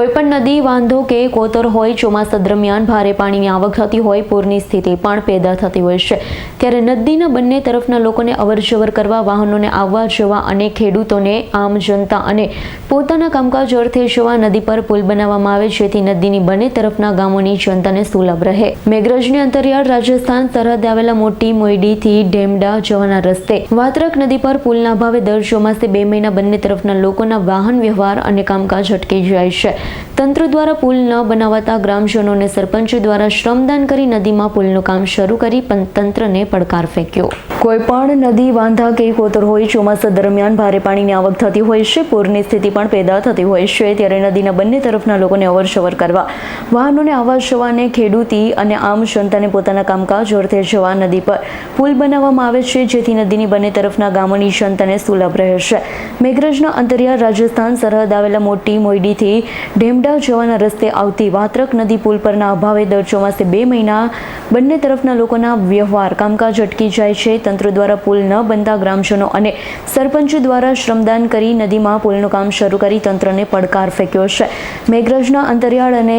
કોઈપણ નદી, વાંધો કે કોતર હોય ચોમાસા દરમિયાન ભારે પાણીની આવક થતી હોય, પૂરની સ્થિતિ પણ પેદા થતી હોય છે. ત્યારે નદીના બંને તરફના લોકોને અવરજવર કરવા, વાહનોને આવવા જવા અને ખેડૂતોને આમ જનતા અને પોતાના કામકાજ અર્થે જવા નદી પર પુલ બનાવવામાં આવે, જેથી નદીની બંને તરફના ગામોની જનતાને સુલભ રહે. મેઘરજની અંતરિયાળ રાજસ્થાન સરહદે આવેલા મોટી મોયડીથી ડેમડા જવાના રસ્તે વાત્રક નદી પર પુલના અભાવે દર ચોમાસે બે મહિના બંને તરફના લોકોના વાહન વ્યવહાર અને કામકાજ અટકી જાય છે. તંત્ર દ્વારા પુલ ન બનાવાતા ગ્રામજનોને સરપંચ દ્વારા શ્રમદાન કરી નદીમાં પુલનું કામ શરૂ કરી તંત્રને પડકાર ફેંક્યો. કોઈ પણ નદી વાંધા કે કોતર હોય, ચોમાસા દરમિયાન ભારે પાણીની આવક થતી હોય છે, પૂરની સ્થિતિ પણ પેદા થતી હોય છે, ત્યારે નદીના બંને તરફના લોકોને અવરજવર કરવા. વાહનોને આવવા જવાને ખેડૂતી અને આમ જનતાને પોતાના કામકાજ અર્થે જવા નદી પર પુલ બનાવવામાં આવે છે, જેથી નદીની બંને તરફના ગામોની જનતાને સુલભ રહે છે મેઘરજના અંતરિયાળ રાજસ્થાન સરહદ આવેલા મોટી મોયડીથી ઢેમડા જવાના રસ્તે આવતી વાત્રક નદી પુલ પરના અભાવે દર ચોમાસે બે મહિના બંને તરફના લોકોના વ્યવહાર કામકાજ અટકી જાય છે. તંત્ર દ્વારા પુલ ન બનતા ગ્રામજનો અને સરપંચ દ્વારા શ્રમદાન કરી નદીમાં પુલનું કામ શરૂ કરી તંત્રને પડકાર ફેંક્યો છે. મેઘરજના અંતરિયાળ અને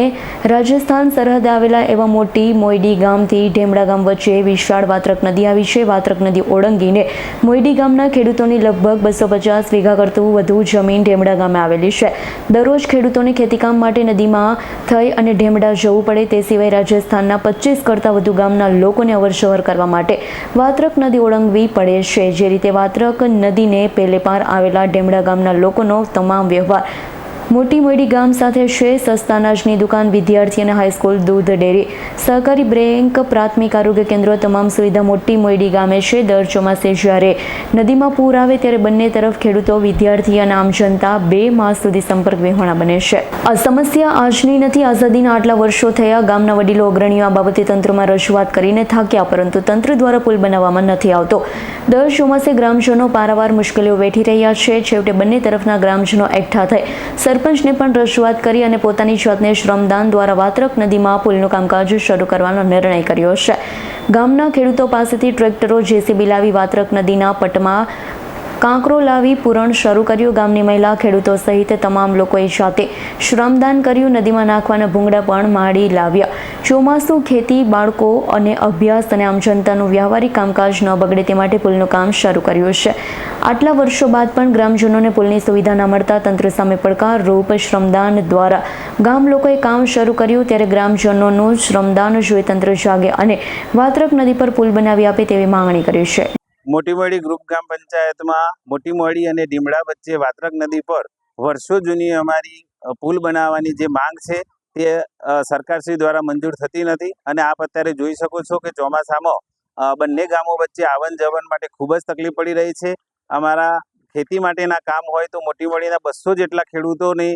રાજસ્થાન સરહદે આવેલા એવા મોટી મોયડી ગામથી ઢેમડા ગામ વચ્ચે વિશાળ વાત્રક નદી આવી છે. વાત્રક નદી ઓળંગીને મોયડી ગામના ખેડૂતોની લગભગ બસો પચાસ વીઘા કરતું વધુ જમીન ઢેમડા ગામે આવેલી છે. દરરોજ ખેડૂતોને ખેતીકામ માટે નદીમાં થઈ અને ઢેમડા જવું પડે તે સિવાય રાજસ્થાનના પચીસ કરતાં વધુ ગામના લોકોને અવરજવર કરવા માટે વાત્રક નદી ઓળંગવી પડે છે. જે રીતે વાત્રક નદીને પેલે પાર આવેલા ઢેમડા ગામના લોકોનો તમામ વ્યવહાર મોટી મોડી ગામ સાથે છે સસ્તા અનાજની દુકાન વિદ્યાર્થી અને હાઈસ્કૂલ દૂધ ડેરી સહકારી બેંક, પ્રાથમિક આરોગ્ય કેન્દ્રો તમામ સુવિધા મોટી મોયડી ગામે છે. દર ચોમાસે જ્યારે નદીમાં પૂર આવે ત્યારે બંને તરફ ખેડૂતો, વિદ્યાર્થી અને આમ જનતા બે માસ સુધી સંપર્ક વિહોણા બને છે. આ સમસ્યા આજની નથી, આઝાદીના આટલા વર્ષો થયા. ગામના વડીલો અગ્રણીઓ આ બાબતે તંત્રમાં રજૂઆત કરીને થાક્યા, પરંતુ તંત્ર દ્વારા પુલ બનાવવામાં નથી આવતો. દર ચોમાસે ગ્રામજનો પારાવાર મુશ્કેલીઓ વેઠી રહ્યા છે. છેવટે બંને તરફના ગ્રામજનો એકઠા થઈ સરપંચને પણ રજૂઆત કરી અને પોતાની જાતને શ્રમદાન દ્વારા વાત્રક નદીમાં પુલનું કામકાજ શરૂ કરવાનો નિર્ણય કર્યો છે. ગામના ખેડૂતો પાસેથી ટ્રેક્ટરો જેસીબી લાવી વાત્રક નદીના પટમાં કાંકરો લાવી પૂરણ શરૂ કર્યું ગામની મહિલા ખેડૂતો સહિત તમામ લોકોએ જાતે શ્રમદાન કર્યું, નદીમાં નાખવાના ભૂંગળા પણ માડી લાવ્યા. ચોમાસું, ખેતી, બાળકો અને અભ્યાસ અને આમ જનતાનું વ્યવહારિક કામકાજ ન બગડે તે માટે પુલનું કામ શરૂ કર્યું છે. આટલા વર્ષો બાદ પણ ગ્રામજનોને પુલની સુવિધા ન મળતા તંત્ર સામે પડકાર રૂપ શ્રમદાન દ્વારા ગામ લોકોએ કામ શરૂ કર્યું ત્યારે ગ્રામજનોનું શ્રમદાન જોઈ તંત્ર જાગે અને વાત્રક નદી પર પુલ બનાવી આપે તેવી માંગણી કરી છે. મોટી મોડી ગ્રુપ ગ્રામ પંચાયતમાં મોટી મોડી અને ડીમડા વચ્ચે વાત્રક નદી પર વર્ષો જૂની અમારી પુલ બનાવવાની જે માંગ છે તે સરકારશ્રી દ્વારા મંજૂર થતી નથી. અને આપ અત્યારે જોઈ શકો છો કે ચોમાસામાં બંને ગામો વચ્ચે આવન જવન માટે ખૂબ જ તકલીફ પડી રહી છે. અમારા ખેતી માટેના કામ હોય તો મોટી મોડીના બસો જેટલા ખેડૂતોની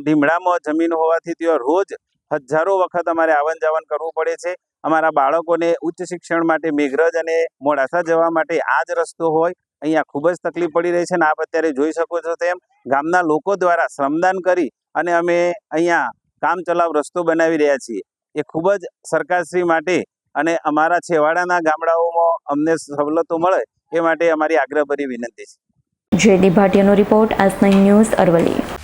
ઢીમડામાં જમીન હોવાથી તેઓ રોજ હજારો વખત અમારે આવન જાવન કરવું પડે છે. અમારા બાળકોને ઉચ્ચ શિક્ષણ માટે મેઘરજ અને મોડાસા જવા માટે આ જ રસ્તો હોય. અહીંયા ખૂબ જ તકલીફ પડી રહી છે અને આપ અત્યારે જોઈ શકો છો તેમ ગામના લોકો દ્વારા શ્રમદાન કરી અને અમે અહીંયા કામ ચલાવ રસ્તો બનાવી રહ્યા છીએ. એ ખૂબ જ સરકારશ્રી માટે અને અમારા છેવાડાના ગામડાઓમાં અમને સવલતો મળે એ માટે અમારી આગ્રહભરી વિનંતી છે. જે ડી ભાટિયાનો રિપોર્ટ એસ ન્યૂઝ અરવલ્લી.